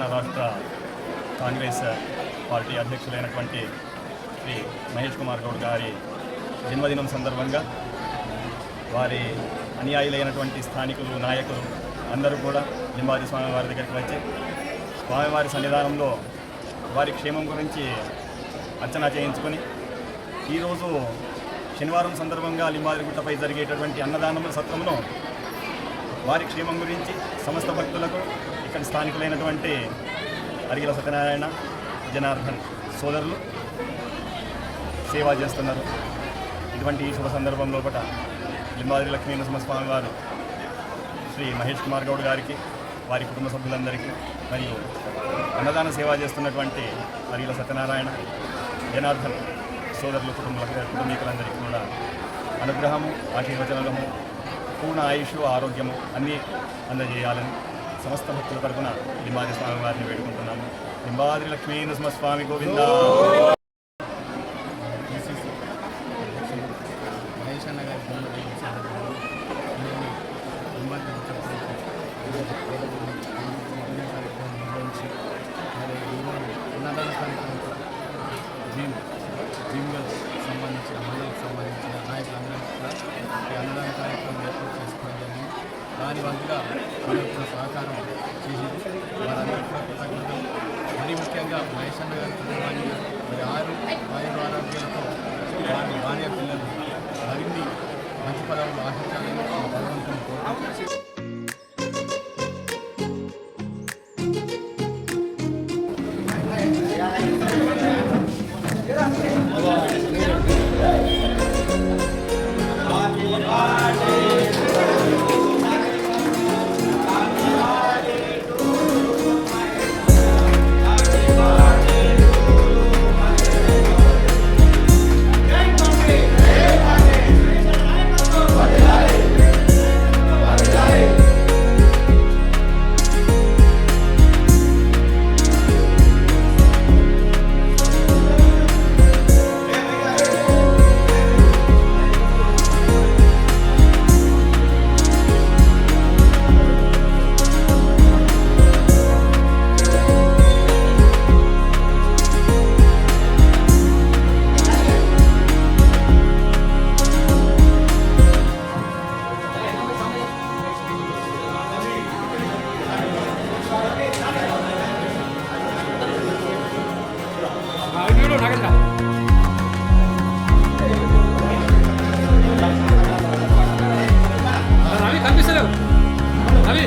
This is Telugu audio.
రాణారాష్ట్ర కాంగ్రెస్ పార్టీ అధ్యక్షులైనటువంటి శ్రీ మహేష్ కుమార్ గౌడ్ గారి జన్మదినం సందర్భంగా వారి అనుయాయులైనటువంటి స్థానికులు నాయకులు అందరూ కూడా లింబాది స్వామి వారి దగ్గరికి వచ్చి స్వామివారి సన్నిధానంలో వారి క్షేమం గురించి అర్చన చేయించుకొని ఈరోజు శనివారం సందర్భంగా లింబాది గుట్టపై జరిగేటటువంటి అన్నదానముల సత్రంలో వారి క్షేమం గురించి సమస్త భక్తులకు ఇక్కడ స్థానికులైనటువంటి అరిగిల సత్యనారాయణ జనార్దన్ సోదరులు సేవ చేస్తున్నారు. ఇటువంటి ఈ శుభ సందర్భం లోపల లింబాద్రి లక్ష్మీ నరసింహస్వామి వారు శ్రీ మహేష్ కుమార్ గౌడ్ గారికి వారి కుటుంబ సభ్యులందరికీ మరియు అన్నదాన సేవ చేస్తున్నటువంటి అరిగిల సత్యనారాయణ జనార్దన్ సోదరులు కుటుంబ కుటుంబీకులందరికీ కూడా అనుగ్రహము ఆశీర్వచనము పూర్ణ ఆయుష్ ఆరోగ్యము అన్నీ అందజేయాలని సమస్త భక్తుల తరఫున లింబాద్రి స్వామి వారిని వేడుకుంటున్నాము. లింబాద్రి లక్ష్మీ నరసింహస్వామి గోవింద. దాని వంతుగా మన యొక్క సహకారం చేసింది. వారందరూ కూడా కృతజ్ఞతలు. మరీ ముఖ్యంగా మహేష్ అన్న గారి కుటుంబానికి మరి ఆరు ఆయుర ఆరోగ్యాలతో వారి భార్య పిల్లలు మరిన్ని మంచి పదాలు ఆశించాలని భగవంతుని కోరుకుంటున్నాను రవి కనిపిస్తలేవు రవి.